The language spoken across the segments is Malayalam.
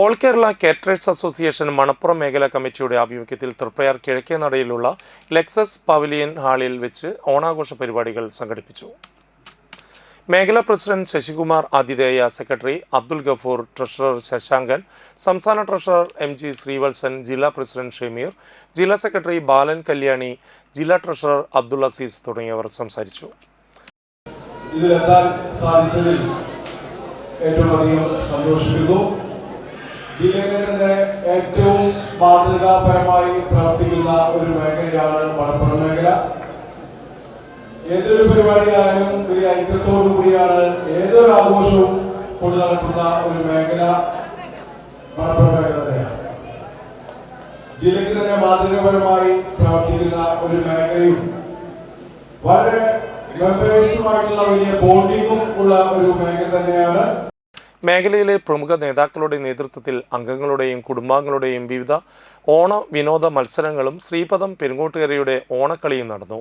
All Kerala caterers association Manappuram മേഖലാ കമ്മിറ്റിയുടെ ആഭിമുഖ്യത്തിൽ തൃപ്രയാർ കിഴക്കേ നടയിലുള്ള ലെക്സസ് പവലിയൻ ഹാളിൽ വെച്ച് ഓണാഘോഷ പരിപാടികൾ സംഘടിപ്പിച്ചു. മേഖലാ പ്രസിഡന്റ് ശശികുമാർ ആതിഥേയ സെക്രട്ടറി അബ്ദുൽ ഗഫൂർ ട്രഷറർ ശശാങ്കൻ സംസ്ഥാന ട്രഷറർ എം ജി ശ്രീവത്സൻ ജില്ലാ പ്രസിഡന്റ് ഷമീർ ജില്ലാ സെക്രട്ടറി ബാലൻ കല്യാണി ജില്ലാ ട്രഷറർ അബ്ദുൽ അസീസ് തുടങ്ങിയവർ സംസാരിച്ചു. ഇതിലെത്താൻ സാധിച്ചതിൽ ഏറ്റവും അധികം സന്തോഷിക്കുന്നു. ഏറ്റവും മാതൃകാപരമായി പ്രവർത്തിക്കുന്ന ഒരു മേഖലയാണ് മലപ്പുറം മേഖല ഏതൊരു പരിപാടിയായാലും ഒരു ഐക്യത്തോടു കൂടിയാണ് ഏതൊരു ആഘോഷവും കൊണ്ടു നടക്കുന്ന ഒരു മേഖല മലപ്പുറം മേഖല തന്നെയാണ്. ജില്ലയ്ക്ക് തന്നെ മാതൃകാപരമായി പ്രവർത്തിക്കുന്ന ഒരു മേഖലയും വളരെ മെമ്പേഴ്സുമായിട്ടുള്ള വലിയ ബോണ്ടിങ്ങും ഉള്ള ഒരു മേഖല തന്നെയാണ് മേഖലയിലെ പ്രമുഖ നേതാക്കളുടെ നേതൃത്വത്തിൽ അംഗങ്ങളുടെയും കുടുംബാംഗങ്ങളുടെയും വിവിധ ഓണ വിനോദ മത്സരങ്ങളും ശ്രീപദം പെരുങ്ങോട്ടുകരയുടെ ഓണക്കളിയും നടന്നു.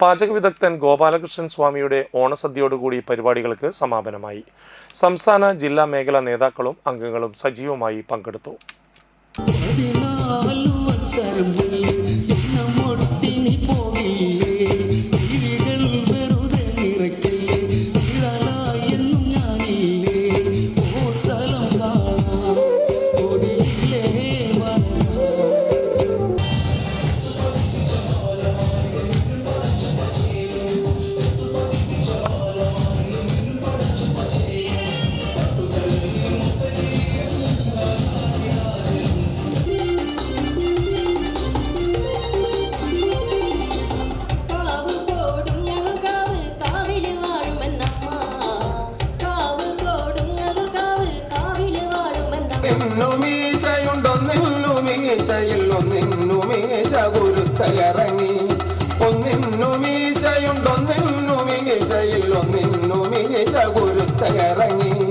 പാചക വിദഗ്ധൻ ഗോപാലകൃഷ്ണൻ സ്വാമിയുടെ ഓണസദ്യയോടുകൂടി പരിപാടികൾക്ക് സമാപനമായി. സംസ്ഥാന ജില്ലാ മേഖലാ നേതാക്കളും അംഗങ്ങളും സജീവമായി പങ്കെടുത്തു. വാഴുമെന്നമ്മ ഒന്നിന്നുമീശയുണ്ടൊന്നിന്നുമീശയില്ലൊന്നിന്നുമീശ ഗുരുത്തയിറങ്ങി ഒന്നിന്നുമീശയുണ്ടൊന്നിന്നുമീശയില്ലൊന്നിന്നുമീശ ഗുരുത്തയിറങ്ങി